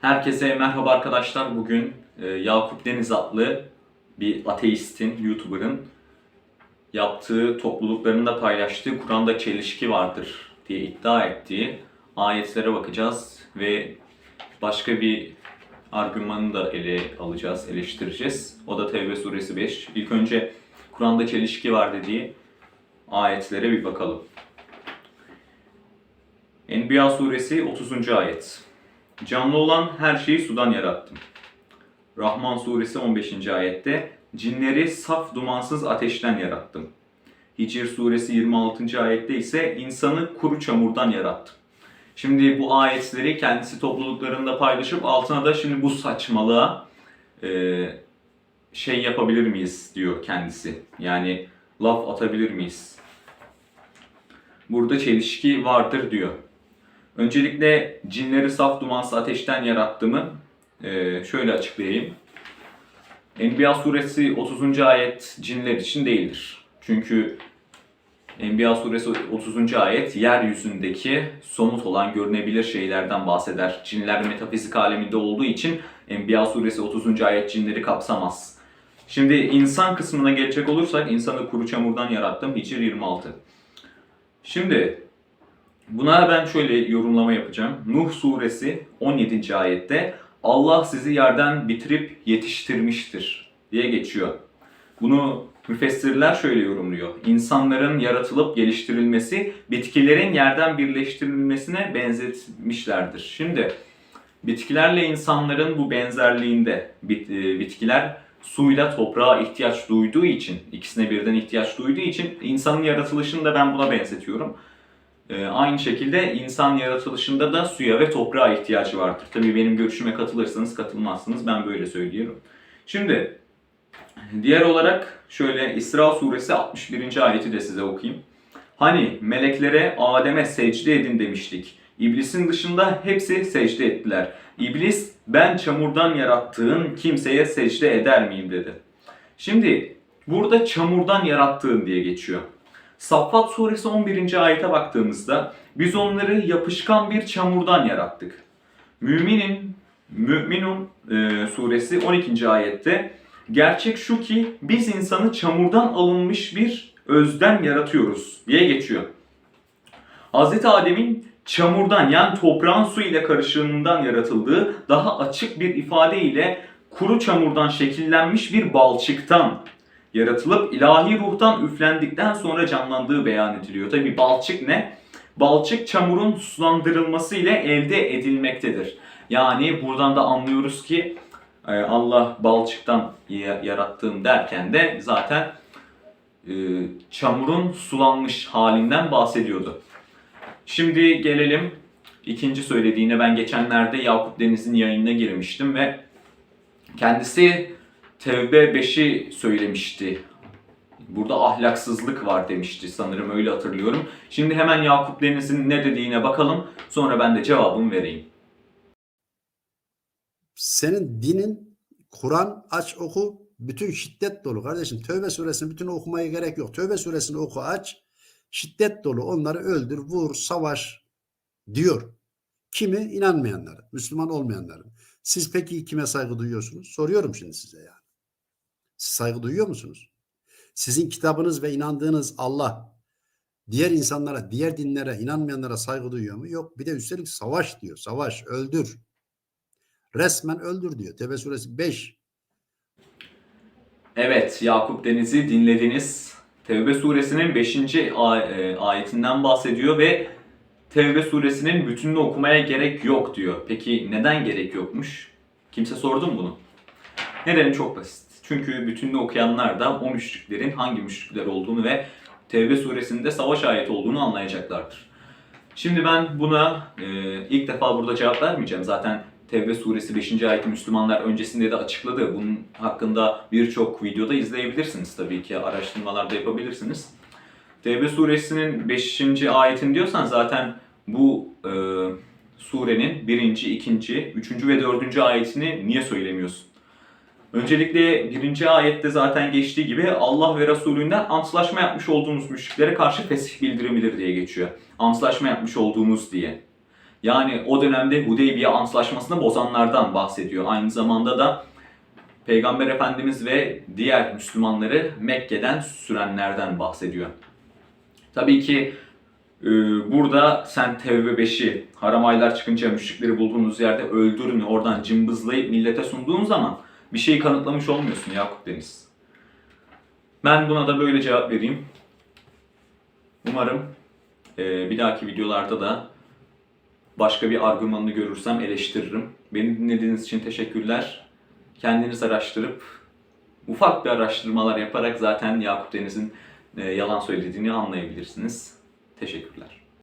Herkese merhaba arkadaşlar. Bugün e, Yakup Deniz adlı bir ateistin, YouTuber'ın yaptığı, topluluklarında paylaştığı Kur'an'da çelişki vardır diye iddia ettiği ayetlere bakacağız ve başka bir argümanı da ele alacağız, eleştireceğiz. O da Tevbe suresi 5. İlk önce Kur'an'da çelişki var dediği ayetlere bir bakalım. Enbiya suresi 30. ayet. Canlı olan her şeyi sudan yarattım. Rahman suresi 15. ayette cinleri saf dumansız ateşten yarattım. Hicr suresi 26. ayette ise insanı kuru çamurdan yarattım. Şimdi bu ayetleri kendisi topluluklarında paylaşıp altına da şimdi bu saçmalığa e, şey yapabilir miyiz diyor kendisi. Yani laf atabilir miyiz? Burada çelişki vardır diyor. Öncelikle cinleri saf dumansız ateşten yarattığımı e, şöyle açıklayayım. Enbiya suresi 30. ayet cinler için değildir. Çünkü Enbiya suresi 30. ayet yeryüzündeki somut olan görünebilir şeylerden bahseder. Cinler metafizik aleminde olduğu için Enbiya suresi 30. ayet cinleri kapsamaz. Şimdi insan kısmına gelecek olursak insanı kuru çamurdan yarattım. Hicr 26. Şimdi Buna ben şöyle yorumlama yapacağım. Nuh suresi 17. ayette Allah sizi yerden bitirip yetiştirmiştir diye geçiyor. Bunu müfessirler şöyle yorumluyor. İnsanların yaratılıp geliştirilmesi bitkilerin yerden birleştirilmesine benzetmişlerdir. Şimdi bitkilerle insanların bu benzerliğinde e, bitkiler suyla toprağa ihtiyaç duyduğu için, ikisine birden ihtiyaç duyduğu için insanın yaratılışını da ben buna benzetiyorum. Ee, aynı şekilde insan yaratılışında da suya ve toprağa ihtiyacı vardır. Tabii benim görüşüme katılırsanız katılmazsınız ben böyle söylüyorum. Şimdi diğer olarak şöyle İsra suresi 61. ayeti de size okuyayım. Hani meleklere Adem'e secde edin demiştik. İblisin dışında hepsi secde ettiler. İblis ben çamurdan yarattığın kimseye secde eder miyim dedi. Şimdi burada çamurdan yarattığın diye geçiyor. Saffat suresi 11. ayete baktığımızda biz onları yapışkan bir çamurdan yarattık. Müminin Müminun e, suresi 12. ayette gerçek şu ki biz insanı çamurdan alınmış bir özden yaratıyoruz diye geçiyor. Hz. Adem'in çamurdan yani toprağın su ile karışımından yaratıldığı daha açık bir ifade ile kuru çamurdan şekillenmiş bir balçıktan yaratılıp ilahi ruhtan üflendikten sonra canlandığı beyan ediliyor. Tabi balçık ne? Balçık çamurun sulandırılması ile elde edilmektedir. Yani buradan da anlıyoruz ki e, Allah balçıktan ya- yarattığım derken de zaten e, çamurun sulanmış halinden bahsediyordu. Şimdi gelelim ikinci söylediğine. Ben geçenlerde Yakup Deniz'in yayınına girmiştim ve kendisi Tevbe 5'i söylemişti. Burada ahlaksızlık var demişti sanırım öyle hatırlıyorum. Şimdi hemen Yakup Deniz'in ne dediğine bakalım. Sonra ben de cevabımı vereyim. Senin dinin Kur'an aç oku bütün şiddet dolu kardeşim. Tövbe suresini bütün okumaya gerek yok. Tövbe suresini oku aç. Şiddet dolu. Onları öldür, vur, savaş diyor. Kimi? inanmayanları, Müslüman olmayanları. Siz peki kime saygı duyuyorsunuz? Soruyorum şimdi size yani. Siz saygı duyuyor musunuz? Sizin kitabınız ve inandığınız Allah diğer insanlara, diğer dinlere, inanmayanlara saygı duyuyor mu? Yok. Bir de üstelik savaş diyor. Savaş, öldür. Resmen öldür diyor. Tevbe suresi 5. Evet Yakup Deniz'i dinlediniz. Tevbe suresinin 5. a- e, ayetinden bahsediyor ve Tevbe suresinin bütününü okumaya gerek yok diyor. Peki neden gerek yokmuş? Kimse sordu mu bunu? Nedeni çok basit. Çünkü bütününü okuyanlar da o müşriklerin hangi müşrikler olduğunu ve Tevbe suresinde savaş ayeti olduğunu anlayacaklardır. Şimdi ben buna e, ilk defa burada cevap vermeyeceğim. Zaten Tevbe suresi 5. ayeti Müslümanlar öncesinde de açıkladı. Bunun hakkında birçok videoda izleyebilirsiniz tabii ki. Araştırmalar da yapabilirsiniz. Tevbe suresinin 5. ayetin diyorsan zaten bu e, surenin 1. 2. 3. ve 4. ayetini niye söylemiyorsun? Öncelikle birinci ayette zaten geçtiği gibi Allah ve Resulünden antlaşma yapmış olduğumuz müşriklere karşı fesih bildirimidir diye geçiyor. Antlaşma yapmış olduğumuz diye. Yani o dönemde Hudeybiye Antlaşması'nı bozanlardan bahsediyor. Aynı zamanda da Peygamber Efendimiz ve diğer Müslümanları Mekke'den sürenlerden bahsediyor. Tabii ki e, burada sen Tevbe 5'i haram aylar çıkınca müşrikleri bulduğunuz yerde öldürün oradan cımbızlayıp millete sunduğun zaman bir şeyi kanıtlamış olmuyorsun Yakup Deniz. Ben buna da böyle cevap vereyim. Umarım e, bir dahaki videolarda da başka bir argümanını görürsem eleştiririm. Beni dinlediğiniz için teşekkürler. Kendiniz araştırıp ufak bir araştırmalar yaparak zaten Yakup Deniz'in e, yalan söylediğini anlayabilirsiniz. Teşekkürler.